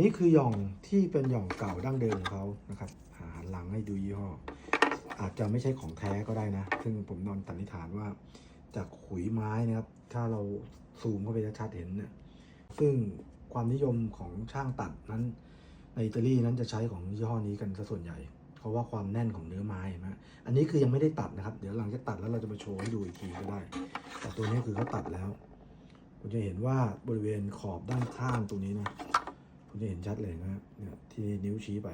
นี้คือหย่องที่เป็นหย่องเก่าดั้งเดิมของเขานะครับหาหันหลังให้ดูยี่ห้อ อาจจะไม่ใช่ของแท้ก็ได้นะ ซึ่งผมนอนสันนิษฐานว่าจากขุยไม้นะครับ ถ้าเราซูมเข้าไปชัดเห็นเนี่ย ซึ่งความนิยมของช่างตัดนั้นในอิตาลีนั้นจะใช้ของยี่ห้อนี้กันซะส่วนใหญ่ เพราะว่าความแน่นของเนื้อไม้เห็นไหมอันนี้คือยังไม่ได้ตัดนะครับ เดี๋ยวหลังจากตัดแล้วเราจะมาโชว์ให้ดูอีกทีก็ได้ แต่ตัวนี้คือเขาตัดแล้วคุณจะเห็นว่าบริเวณขอบด้านข้างตรงนี้นะ จะเห็นชัดเลยนะเนี่ยที่นิ้วชี้ไป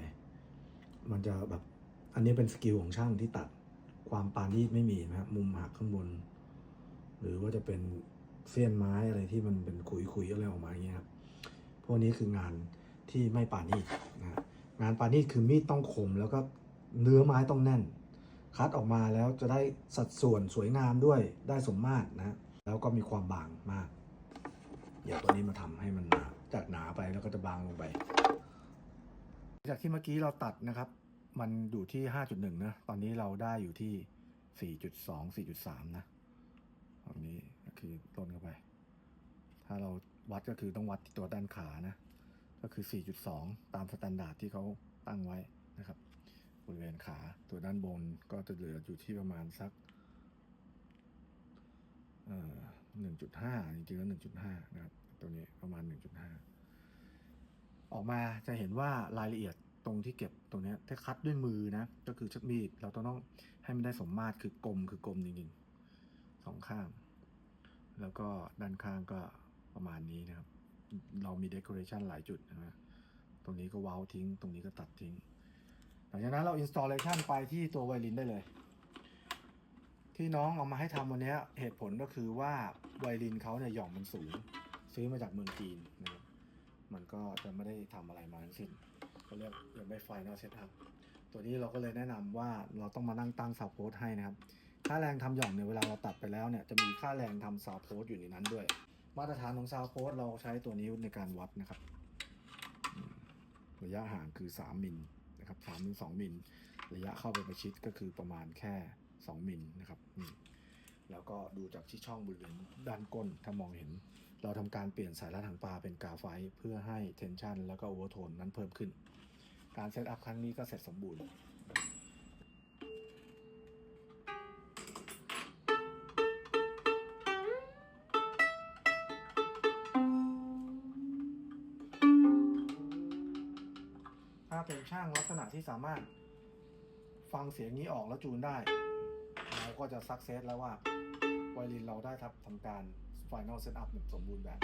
มันจะแบบอันนี้เป็นสกิลของช่างที่ตัดความปานนีตไม่มีนะครับมุมหักข้างบน หรือว่าจะเป็นเส้นไม้อะไรที่มันเป็นขุยๆอะไรออกมาอย่างเงี้ยครับพวกนี้คืองานที่ไม่ปานีตนะงานปานีตคือมีดต้องคมแล้วก็เนื้อไม้ต้องแน่น คัดออกมาแล้วจะได้สัดส่วนสวยงามด้วยได้สมมาตรนะ แล้วก็มีความบางมาก เดี๋ยวตัวนี้มาทำให้มันหนา จากหนาไปแล้วก็จะบางลงไป จากที่เมื่อกี้เราตัดนะครับ มันอยู่ที่ 5.1 นะ ตอนนี้เราได้อยู่ที่ 4.2 4.3 นะตรงนี้ก็คือต้นเข้าไป ถ้าเราวัดก็คือต้องวัดที่ตัวด้านขานะ ก็คือ 4.2 ตามสแตนดาร์ดที่เขาตั้งไว้นะครับบริเวณขาตัวด้านบนก็จะเหลืออยู่ที่ประมาณสักเอ่อ1.5จริงๆแล้ว1.5นะครับ ตัวนี้ประมาณ1.5 ออกมาจะเห็นว่ารายละเอียดตรงที่เก็บตรงนี้ถ้าคัดด้วยมือนะก็คือชักมีดเราต้องต้องให้มันได้สมมาตรคือกลมคือกลมจริงๆสองข้าง แล้วก็ด้านข้างก็ประมาณนี้นะครับ เรามีเด o อเรชันหลายจุดนะตรงนี้ก็เว้าทิ้ง ตรงนี้ก็ตัดทิ้งหลังจากนั้นเราอินสต l เลชันไปที่ตัวไวลินได้เลย ที่น้องเอามาให้ทำวันนี้เหตุผลก็คือว่าไวลินเขาเนี่ยหย่อมมันสูง ซื้อมาจากเมืองจีนนะครับมัน ก็จะไม่ได้ทำอะไรมาทั้งสิ้นเขาเรียกยังไม่ไฟนอลเซตอัพตัวนี้เราก็เลยแนะนำว่าเราต้องมานั่งตั้งซาวโพสให้นะครับ ค่าแรงทำหย่องเนี่ยเวลาเราตัดไปแล้วเนี่ยจะมีค่าแรงทำซาวโพสอยู่ในนั้นด้วย มาตรฐานของซาวโพสเราใช้ตัวนิ้ในการวัดนะครับ ระยะห่างคือ 3มิลนะครับ3ถึง2มิลระยะเข้าไปประชิดก็คือประมาณแค่ 2มิลนะครับนี่แล้วก็ดูจากที่ช่องบริเวณด้านก้นถ้ามองเห็น เราทำการเปลี่ยนสายรัดหางปลาเป็นกาไฟเพื่อให้เทนชันแล้วก็โอเวอร์โทนนั้นเพิ่มขึ้น การเซตอัพครั้งนี้ก็เสร็จสมบูรณ์ถ้าเป็นช่างลักษณะที่สามารถฟังเสียงนี้ออกแล้วจูนได้ เราก็จะซักเซสแล้วว่าไวลินเราได้ทับทำการ Final Setup สมบูรณ์แบบ